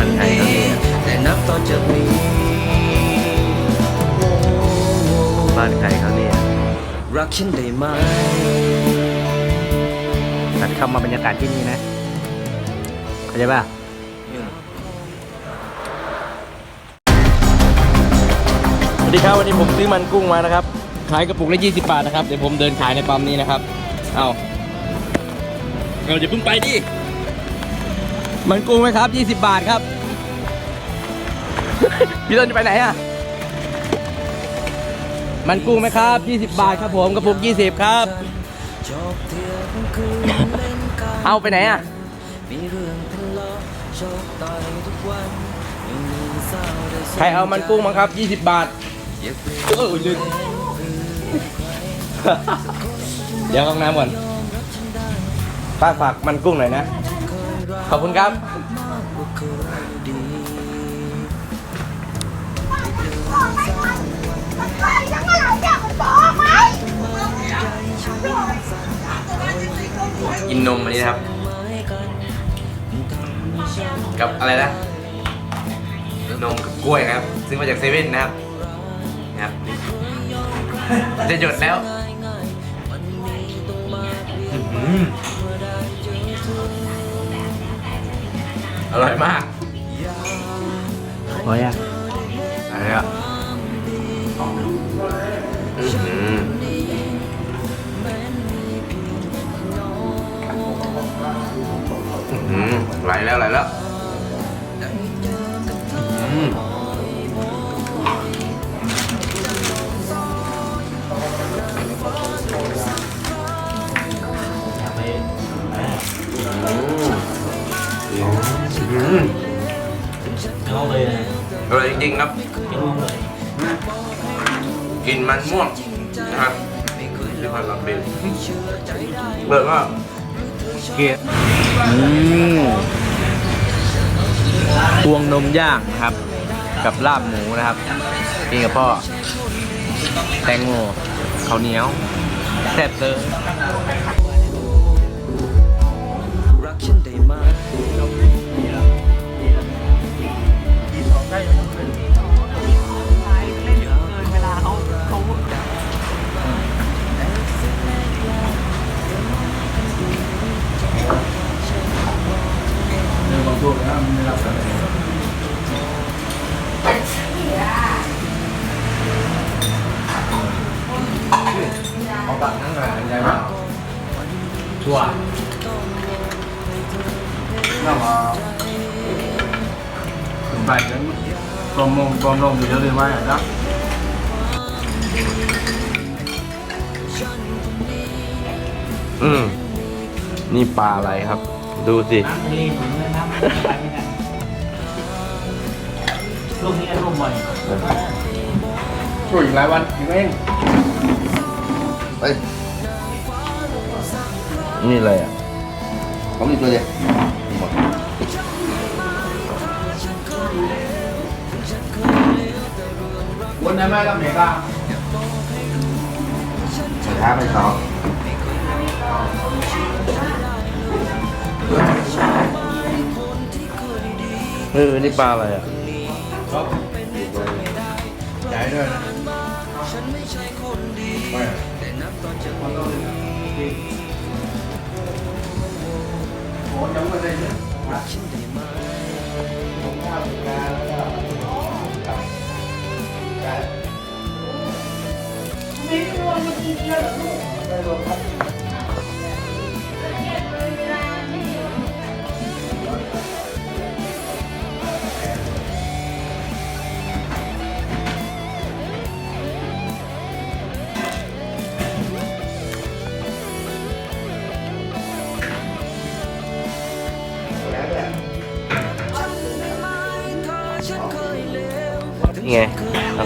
บ้านใครครับแต่นับต่อจากนี้บ้านใครครับเนี่ยรักฉันได้ไหมตัดเข้ามาบรรยากาศที่นี่นะเข้าใจป่ะสวัสดีครับวันนี้ผมซื้อมันกุ้งมานะครับ ขายกระปุกละ20บาทนะครับเดี๋ยวผมเดินขายในปั๊มนี้นะครับ เอาเราจะเพิ่งไปดิ มันกุ้งไหมครับ 20 บาทครับ พี่ต้นจะไปไหนอะ มันกุ้งไหมครับ 20 บาทครับผมกระปุก20 ครับจบเที่ยวทั้งคืนเล่นกันเอาไปไหนอะมีเรื่องทะเลาะชกต่อยทุกวันไม่มีเศร้าได้สใครเอามันกุ้งมั้งครับ 20 บาทอย่าเปลี่ยนเออลืมเดี๋ยวเข้าห้องน้ำก่อนฝากฝากมันกุ้งหน่อยนะ ขอบคุณครับ กินนมอันนี้นะครับ กับอะไรนะ นมกับกล้วยนะครับซื้อมาจากเซเว่นนะครับ นะครับ จะหยดแล้ว อื้อ ออร่อยมากโอ้ยอะอะไรอะอื้อหืออืมไหลแล้วไหลแล้วอืม อาเลยนะอร่อยจริงๆครับไม่รู้เลยกินมันม่วงนะครับที่พันลำเบนเบิร์ก็เกลียดพวงนมย่างนะครับ กับลาบหมูนะครับกินกับพ่อ แตงโมข้าวเหนียวแซ่บเตอร์ เอาตักนั่งหน่อยใจป่ะชัวร์น่าว่าถึงไปแล้วกลมลงกลมลงอยู่เยอะเลยว่าอย่างนั้นอืม นี่ปลาอะไรครับ ดูสิ น้ำทะเลเหมือนเลยน้ำไปไม่ได้ลูกนี้ลูกใหม่ช่วยอีกหลายวันถึงเองไปนี่อะไรอะเขามีตัวเดียวหมดวนได้ไหมกับเมกาใส่ท้าไปเข เออนี่ปลาอะไรอะใหญ่ด้วยนะฉันไม่ใช่คนดีแต่นับตอนจะมีโอ้ยังไม่ได้เลยรักฉันได้ไหมนี่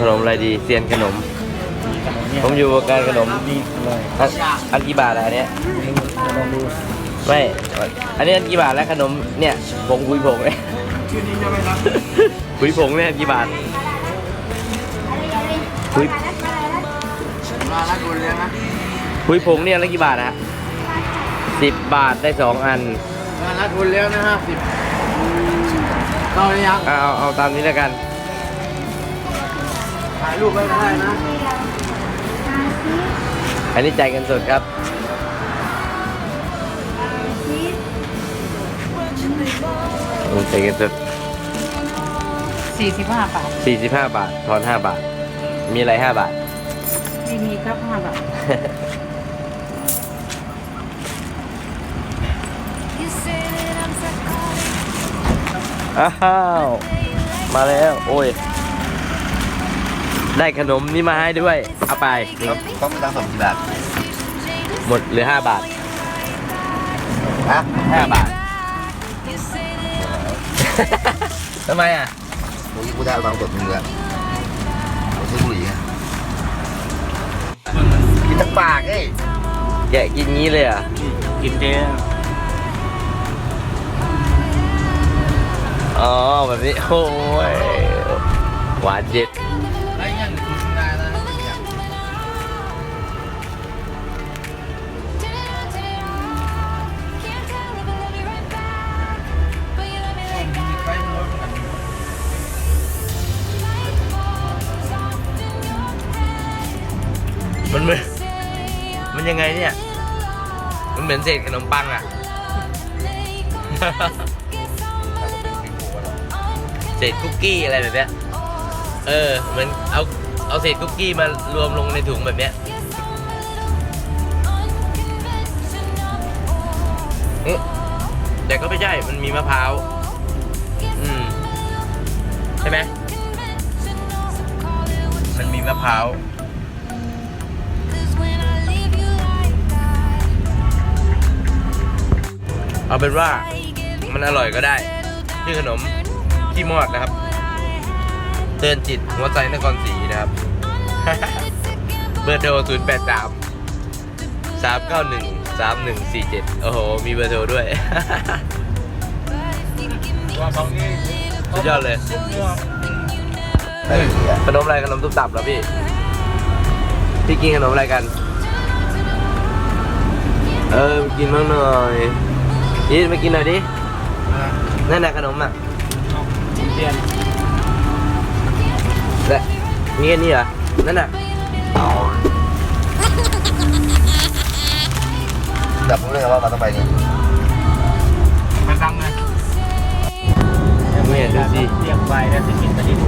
ขนมอะไรดีเซียนขนม ผมอยู่วงการขนมดีเลยอันอันกี่บาทอะอันเนี้ยลองดูไม่ อันนี้อันกี่บาทแล้วขนมเนี่ยผงคุยผงเนี่ยชื่อนี้จะไม่รับคุยผงเนี่ยอันกี่บาทคุยมาละคนเลยนะคุยผงเนี่ยแล้วกี่บาทอะสิบบาทได้สองอันมาละคนแล้วนะห้าสิบเข้าหรือยังเอาเอาเอาตามนี้แล้วกัน ถ่ายรูปไว้ก็ได้นะไอนนี้จ่ายเงินสดครับโอ้จ่ายเงินสดสี่สิบห้าบาท45 บาท ทอน 5 บาท มีอะไร 5 บาท ไม่มีครับห้าบาท อ้าว มาแล้ว โอ้ย ได้ขนมนี่มาให้ด้วย เอาไป ต้องมีตังค์สองกี่บาทหมดเหลือ5บาทฮะ5บาท ทำไมอะเมื่อกี้กูได้ตังค์สดมึงแล้วกูซื้อบุหรี่ไงกินทั้งปากเอ้ยแกะกินงี้เลยเหรอะ กินเด้อ อ๋อ แบบนี้ โอ้ย หวานเจ็ดได้ เหมือนเศษขนมปังอะ เศษคุกกี้อะไรแบบเนี้ย เออเหมือนเอาเอาเศษคุกกี้มารวมลงในถุงแบบเนี้ยแต่ก็ไม่ใช่ มันมีมะพร้าว อืม ใช่ไหม มันมีมะพร้าว เอาเป็นว่ามันอร่อยก็ได้ชื่อขนมขี้มอดนะครับเตือนจิตหัวใจนครศรีนะครับ เบอร์โทร 0 8 3 3 9 1 3 1 4 7 โอ้โห มีเบอร์โทรด้วย สุดยอดเลยได้บุหรี่อะขนมอะไรขนมตุ๊บตับเหรอพี่ พี่กินขนมอะไรกัน เออ กินบ้างหน่อย นี่มากินหน่อยดินั่นน่ะขนมอะเรียนและมีแค่นี้เหรอ นั่นน่ะแต่ผมเรื่องว่ามันต้องไปนี่มันดังไงไม่เห็นดูสิเรียกไปแล้วจะกินตะดิบ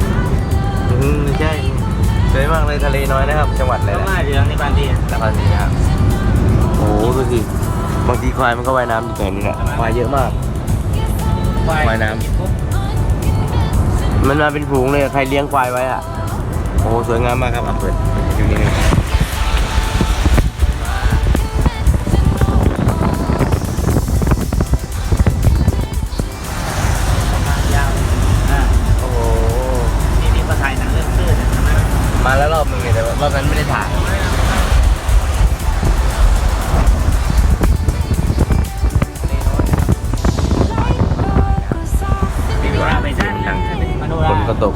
อืมใช่สวยมากเลยทะเลน้อยนะครับ จังหวัดอะไรก็นะมาเรืองในบ้านดีนครศรีนะครับโอ้โหดูสิ บางทีควายมันก็ว่ายน้ำอยู่ตรงนี้แหละควายเยอะมากว่ายน้ำมันมาเป็นฝูงเลยใครเลี้ยงควายไว้อะ โอ้โหสวยงามมากครับอะเปิดเปิดดูนิดนึงยาวอ่าโอ้โห นี่นี่มาถ่ายหนังเรื่องชื่อเนี่ยทำไมมาแล้วรอบนึงเลยแต่ว่ารอบนั้นไม่ได้ถ่าย ตก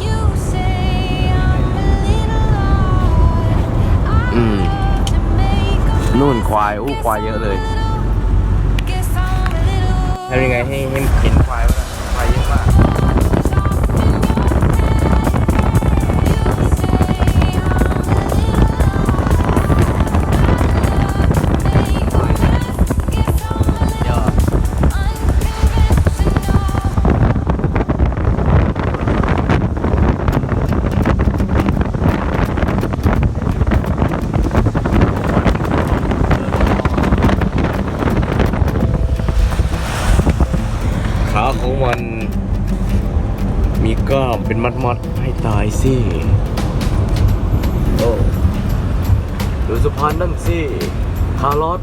อืม นู่นควาย อู้ควายเยอะเลย ทำยังไงให้ให้เห็นควายวะนะ มเป็นมัดๆให้ตายสิ โอ้ ดูสะพานนั่นสิ คาร์ลอส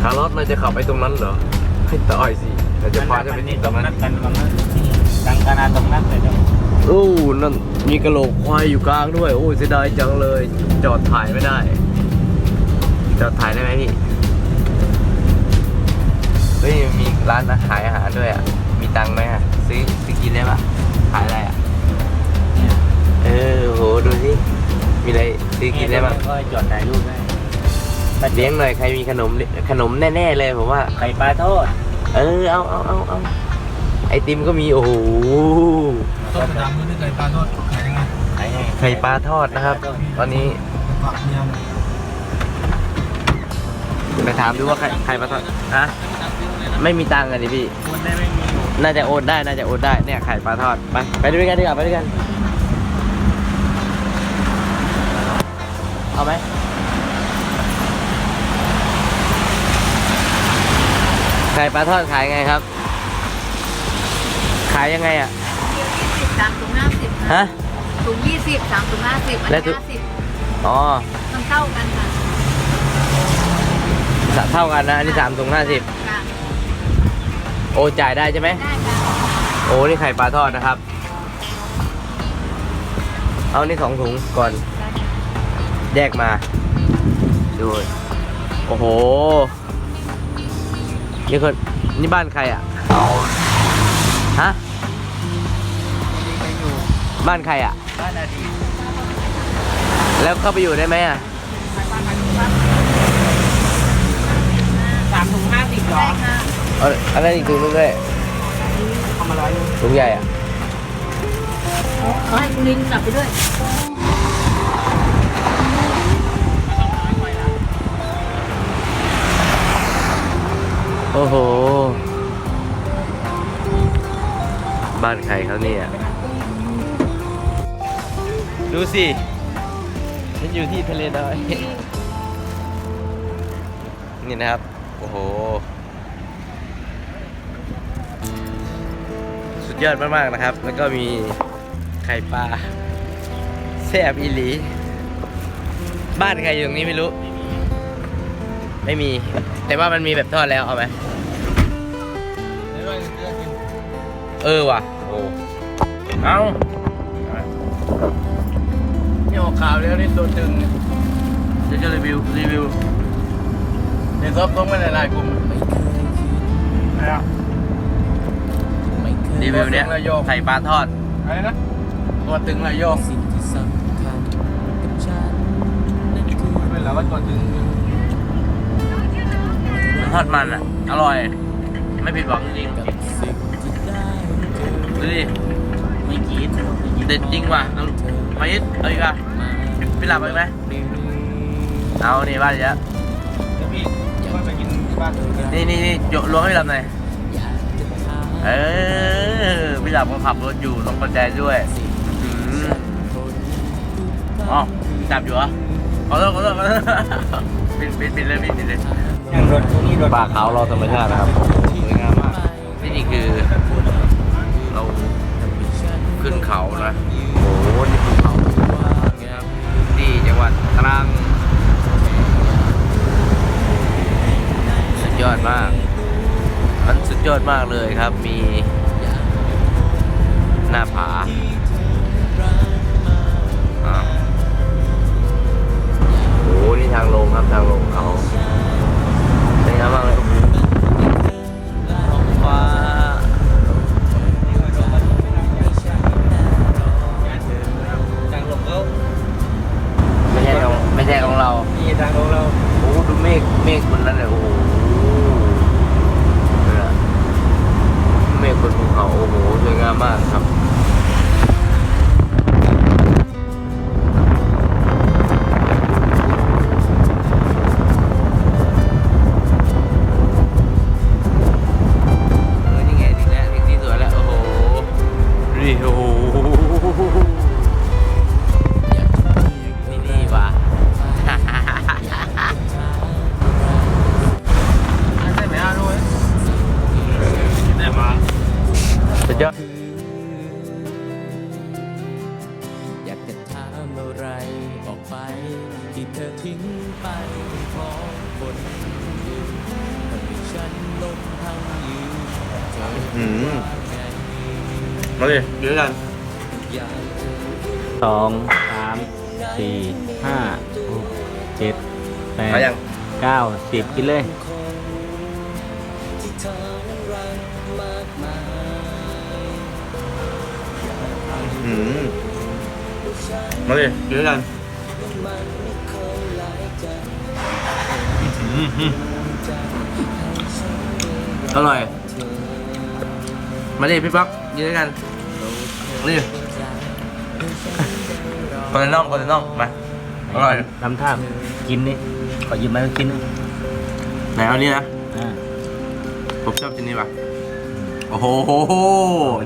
คาร์ลอสนายจะขับไปตรงนั้นเหรอ ให้ตายสินายจะพาจะไปที่ตรงนั้นกันตรงนั้นดังขนาดตรงนั้นเลยเนาะโอ้นั่นมีกระโหลกควายอยู่กลางด้วย โอ้เสียดายจังเลย จอดถ่ายไม่ได้ จอดถ่ายได้ไหมพี่ เฮ้ย มีร้านขายอาหารด้วยอะ มีตังค์ไหมอะ ซื้อซื้อกินได้ปะ ขายอะไรอะเออโหดูสิมีอะไรซื้อกินได้บ้างก็จอดถ่ายรูปได้เลี้ยงหน่อยใครมีขนมขนมแน่ๆเลยผมว่าไข่ปลาทอดเออเอาเอาเอาเอาไอติมก็มีโอ้โหต้มดำนี่ไก่ปลาทอดขายยังไงขายไงไข่ปลาทอดนะครับ ตอนนี้ผักเมียมไปถามดูว่าใครใครมาทอดฮะ ไม่มีตังค์อะดิพี่คนได้ไม่มีอยู่น่าจะโอนได้น่าจะโอนได้เนี่ยไข่ปลาทอดไปไปด้วยกันดีกว่าไปด้วยกัน เอาไหมไข่ปลาทอดขายไงครับ ขายยังไงอะยี่สิบสามถุงห้าสิบฮะ ถุงยี่สิบสามถุงห้าสิบอันและนี้ถุง ห้าสิบอ๋อมันเท่ากันค่ะเท่ากันนะอันนี้สามถุงห้าสิบค่ะ โอจ่ายได้ใช่ไหมได้ค่ะโอ้นี่ไข่ปลาทอดนะครับ เอานี่สองถุงก่อนได้ค่ะแยกมา ดูโอ้โห นี่คนนี่บ้านใครอะฮะไปอยู่บ้านใครอะ บ้านอดีตแล้วเข้าไปอยู่ได้ไหมอะสามถุงห้าสิบหรอได้ค่ะ เอาอันนั้นอีกถุงนึงด้วยทำอะไรอยู่ถุงใหญ่อะขอให้คุณลินกลับไปด้วย โอ้โห บ้านใครเขาเนี่ย ดูสิ ฉันอยู่ที่ทะเลน้อย นี่นะครับ โอ้โห ยอดมากๆนะครับ แล้วก็มีไข่ปลาแซ่บอีหลี บ้านใครอยู่ตรงนี้ไม่รู้ ไม่มี แต่ว่ามันมีแบบทอดแล้วเอาไหมเออว่ะโอ้เอานี่ออกข่าวแล้วนี่ตัวตึงเดี๋ยวจะรีวิวรีวิวเดี๋ยวซบต้องไม่ในไลน์กลุ่มนะครับ รีวิวเนี่ยระยองไข่ปลาทอดอะไรนะตัวตึงระยองสิ่งที่สำคัญกับฉันนั่นคือเป็นแล้วว่าตัวตึงทอดมันอะ อร่อย ไม่ผิดหวังจริงกับสิ่งที่ได้เจอดูดิไม่คิดว่าจะเด็ดจริงว่ะเอามายิดเอาอีกอะมาพี่หลับเอาอีกไหมเรื่อยเอานี่บ้านเยอะเดี๋ยวพี่ค่อยไปกินที่บ้านนี่นี่นี่โยล้วงให้พี่หลับหน่อยๆอยากจะถามเออ พี่หลับก็ขับรถอยู่ต้องประแจด้วยอืมอ๋อจับอยู่เหรอขอโทษขอโทษขอโทษปิดปิดปิดเลยปิดปิดเลยอย่างรถตรงนี้รถป่าขาวรอธรรมชาตินะครับสวยงามมากที่นี่คือ เราขึ้นเขานะโอ้โหนี่ภูเขาที่จังหวัดตรังสุดยอดมาก มันสุดยอดมากเลยครับมี หน้าผาโอ้นี่ทางลงครับทางลง ดิเดี๋ยวกันอยากเอ่ยสองสามสี่ห้าหกเจ็ดแปดมายัง เก้าสิบกินเลยที่เธอนั้นรักมากมายอืมมาดิเดี๋ยวกันมันไม่เคยหลายใจอร่อย มาดิพี่ป๊อกยืนด้วยกันมา ดิคนในน่องคนในน่องมาอร่อยทำท่ากินนี่ขอยืมไม้มากินนึงไหนเอานี่นะอ่าผมชอบชิ้นนี้ป่ะโอ้โห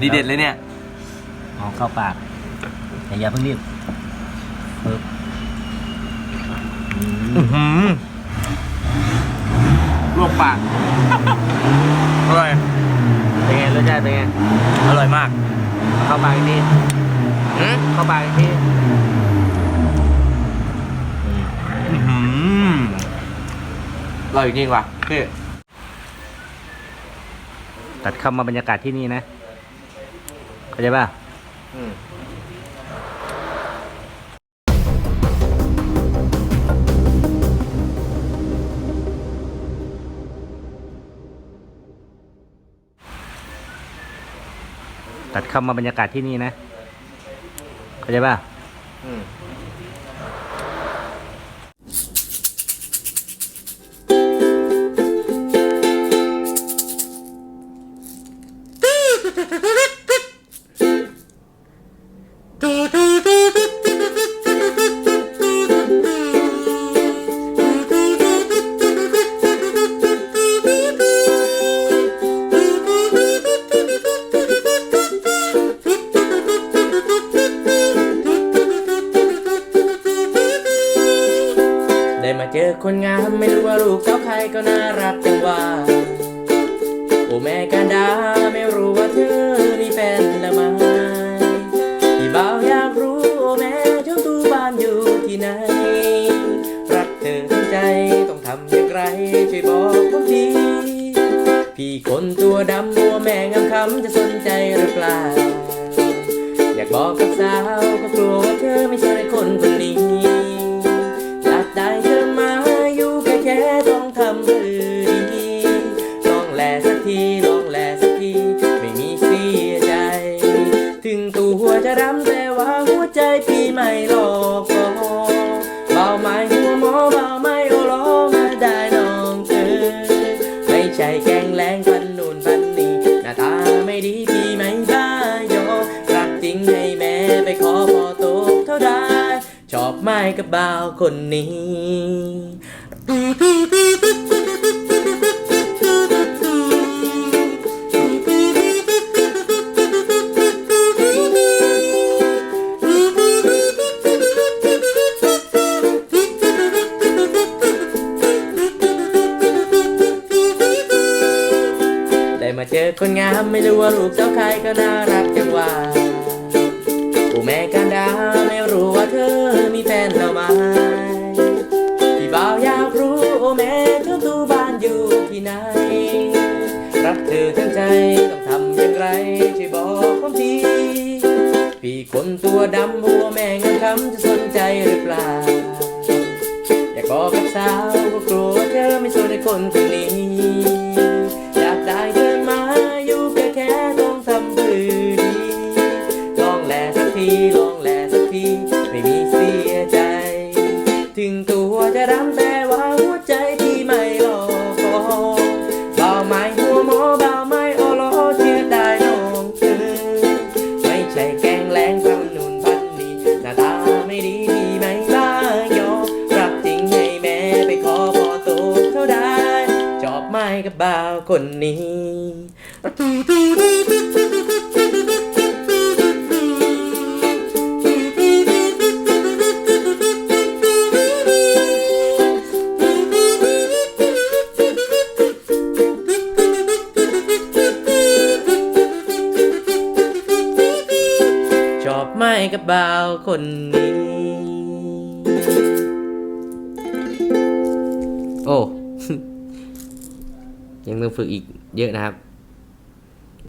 ดีเด็ดเลยเนี่ยเอาเข้าปากแต่อย่าเพิ่งรีบปึ๊บอืมอื้อหือลวกปากอร่อยเป็นไงรสชาติเป็นไงอร่อยมาก เอาเข้าปากอีกทีอืมเข้าปากอีกทีอืมอื้อหืออร่อยจริงว่ะพี่ตัดเข้ามาบรรยากาศที่นี่นะเข้าใจป่ะ ตัดเข้ามาบรรยากาศที่นี่นะ เข้าใจป่ะ อืม อยากบอกกับสาว บ่าวคนนี้ ได้มาเจอคนงามไม่รู้ว่าลูกเจ้าใครก็น่า ช่วยบอกผมที พี่คนตัวดำหัวแม่งคำจะสนใจหรือเปล่า อยากบอกกับสาวก็กลัวว่าเธอไม่สนในคนคนนี้ กับบ่าวคนนี้ชอบไม้กับบ่าวคน ฝึกอีกเยอะนะครับ